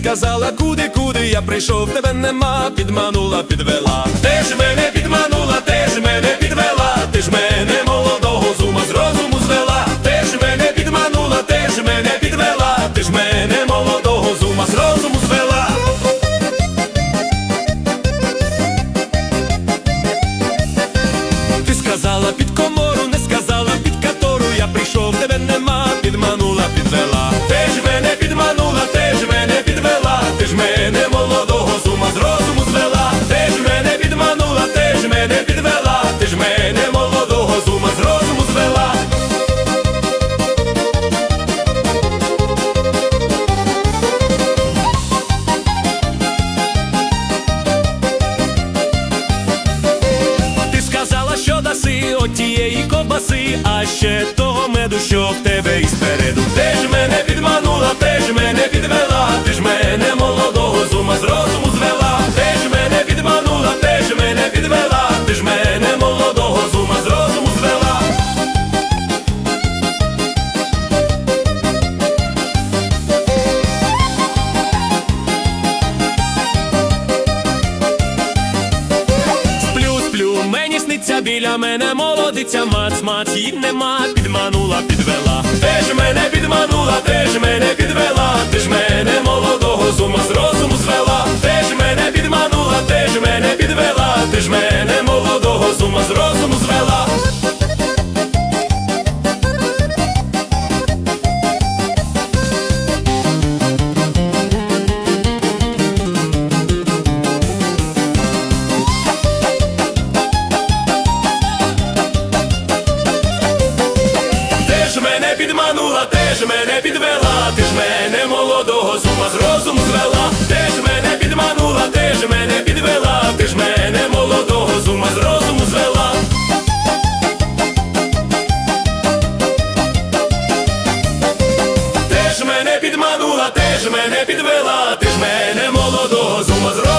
сказала, куди, куди я прийшов, тебе нема, підманула, підвела. Ти ж мене підманула, ти ж мене підвела, ти ж мене молодого з ума з розуму звела. Ти ж мене підманула, ти ж мене підвела, ти ж мене молодого з ума з розуму звела. Ти сказала під ковбаси, а ще того меду, що в тебе і спереду. Де ж мене мені біля мене молодиця, мац, мац, їм нема, підманула, підвела. Ти ж мене підманула, ти ж мене підвела, ти ж мене молодого з ума з розуму звела. Ти ж мене підманула, ти ж мене підвела, ти ж мене підманула, ти ж мене підвела, ти ж мене молодого з ума з розуму звела, ти ж мене підманула, ти ж мене підвела, ти ж мене молодого з ума з розуму звела. Ти ж мене підманула, ти ж мене підвела, ти ж мене молодого з ума з розуму